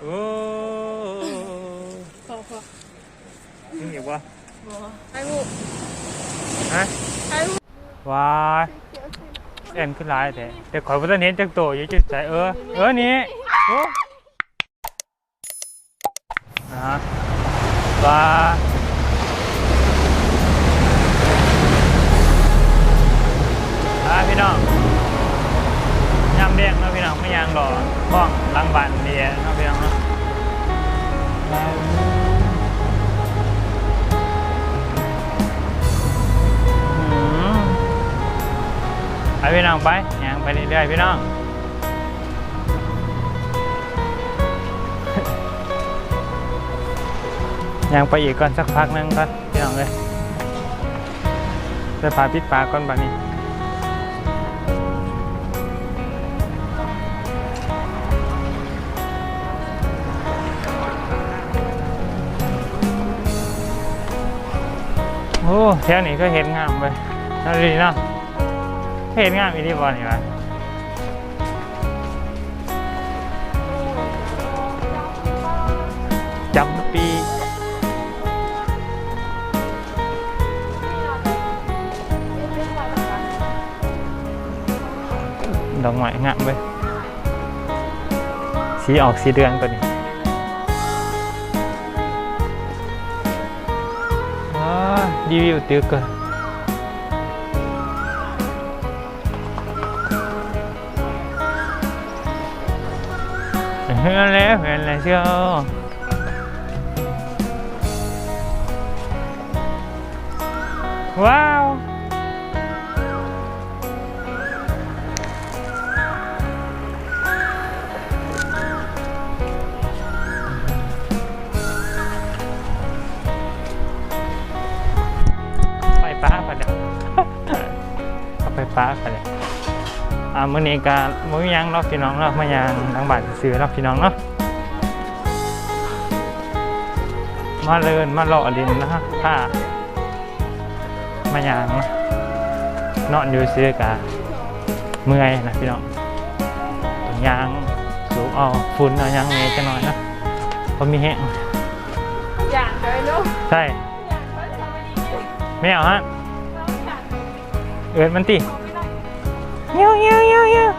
โอ้พอพอยังอยู่ปะไอ้หมูฮะไอ้หมูว้ายเอ็นขึ้นหลายแต่แต่ข่อยบ่ทันเห็นจักโตอยู่จุดใจเออ เออนี่โอ้อ่าว้าอ่าพี่น้องยำเลี้ยงเนาะพี่น้อง ไม่ยางหล่อห้องหลังบ้านเดียเนาะพี่น้องเนาะไปพี่น้องไปยางไปเรื่อยๆพี่น้องยังไปอีกก่อนสักพักนึงก่อนพี่น้องเลยไปพาพิษปลาก่อนบัดนี้ โอ้แถวนี้ก็เห็นงามไปนั่นดีนาะเห็นงามอีที่บอลนี่วะจำปีดอกไม้งามไปสีออกสีเดือนตัวนี้ ดีวิวตึกอะเห็นแล้วเห็นแล้วเชียวว้าว ฟฟ้าไปเลยอ่ามื้อนี้ก็มื้อยังเนาะพี่น้องเนาะมายังทางบ้านซื้อเนาะพี่น้องเนาะมาเลินมาเลาะดินนะฮะถ้ามายังนอนอยู่ซื้อกะเมื่อยนะพี่น้องต้องยางสูบเอาฝุ่นเอายังไงจะหน่อยนะเพราะมีแห้งอย่างเลยลูกใช่อย่างเลยทำไมดีเนี่ยไม่เอาฮะเราอย่างเอินมันติไม่ได้ เงี้ยวเงี้ยวเงี้ยวเงี้ยว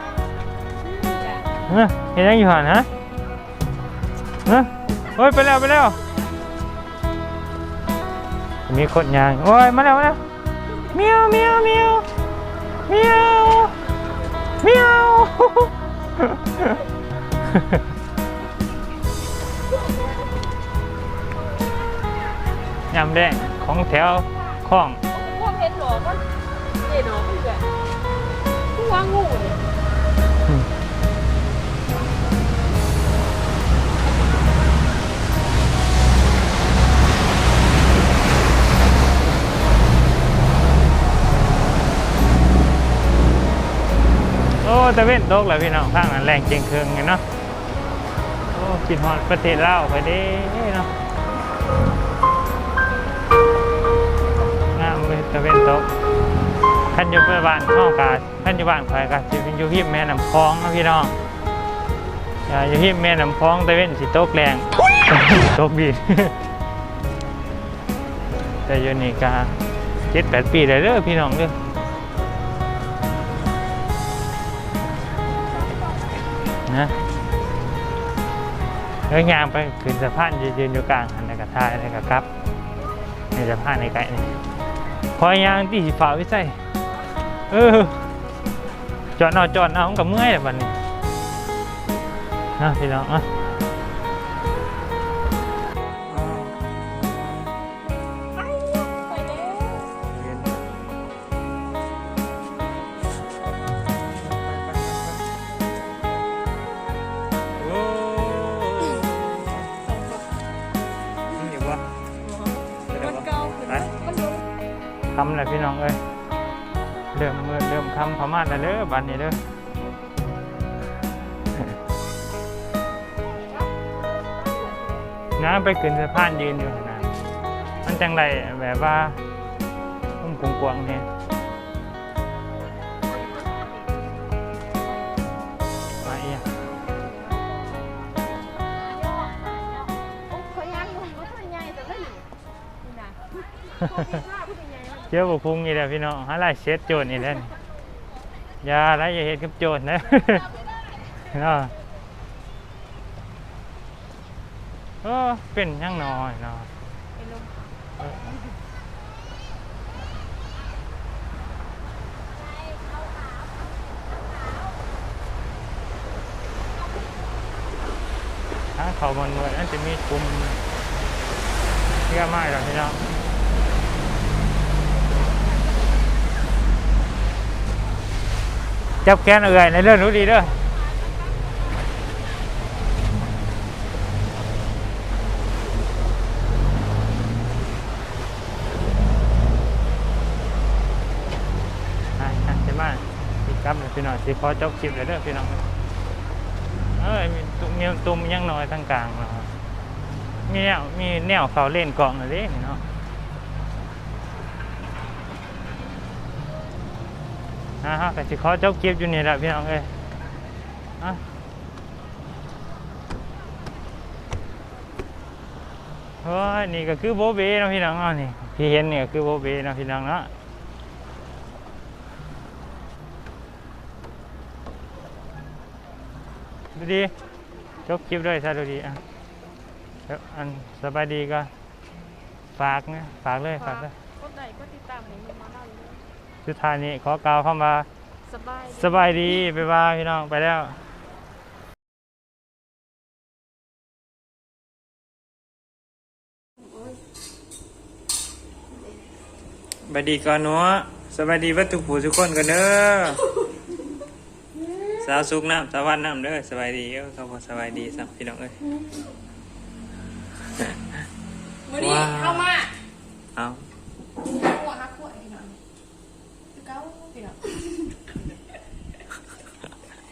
เฮ้ยเห็นยังอยู่หันฮะเฮ้ยโอ้ยไปแล้วไปแล้วมีคนยางโอ้ยมาแล้วมาแล้วเมียวเมียวเมียวเมียวเมียวยำแดงของแถวคลองพวกเห็นหรอมันเห็นหรอ ตะเว้นตกแล้วพี่น้องข้างนั้นแรงเจียงเคืองไงเนาะโอ้กินฮอดประเทศลาวไปเด้เนาะงามเลยตะเว้นตกท่านอยู่บ้านเข้ากาท่านอยู่บ้านใครกาสิเป็นอยู่ที่แม่น้ำคลองนะพี่น้องอย่าอยู่ที่แม่น้ำคลองตะเว้นสิตกแรงตกดีแต่อยู่นี่กาเจ็ดแปดปีเลยเด้อพี่น้องเด้อ นะแล้วยางไปขึ้นสะพานยืนอยู่กลางหันในกระทายในกระกับในสะพานในไก่นี่พอยางที่ฝ่าวิสัยเออจอดนอจอดเอากับเมื่อยแบบนี้นะพี่น้องอะ ทำเลยพี่น้องเอ้ยเริ่มมือเริ่มคำพม่าแล้วเด้อบัดนี้เด้อน้าไปขึ้นสะพานยืนอยู่นะมันจังไรแบบว่าพุ่มกวงๆเนี่ยมาเอียฮ่าฮ่า เจ้าบุพุงนี่แหละพี่น้องหาไรเช็ดโจรนี่แหละนี่อย่าไรอย่าเห็นกับโจรนะเนาะเออเป็นยังน้อยเนาะถ้าเขามันเมื่อนั้นจะมีกลุ่มเยอะมากเลยพี่น้อง จับแกนเอื่อยในเรื่องรู้ดีเด้ออะอะเดี๋ยวมาอีกครับเดี๋ยพี่น้องสิขอจบคลิปเลยเด้อพี่น้องเอ้ยมีตุ่มมีตุ่มยังน้อยทั้งกลางเนาะมีแนวมีแนวเขาเล่นกล่องเลยเด้ นะฮะแต่สิขอจบคลิปอยู่นี่แหละพี่น้องเอ้ยอะโอ้ยนี่ก็คือโบเบนะพี่น้องเนาะนี่พี่เห็นนี่ก็คือโบเบนะพี่น้องเนาะดูดีจบคลิปด้วยซะดูดีอะเดี๋ยวอันสบายดีก็ฝากนะฝากเลยฝากเลยคนใดก็ติดตามในมือมาเล่าเลย สุดท้ายนี้ขอกล่าวเข้ามาสบายสบายดีบ๊ายบายพี่น้องไปแล้วสบายดีก่อนเนาะสบายดีวัตถุผู้ทุกคนกันเด้อสาวสุกน้ำสาววันน้ำเด้อสบายดีเอ้อเขาบอกสบายดีสัมพี่น้องเอ้ยมื้อนี้เข้ามาเอา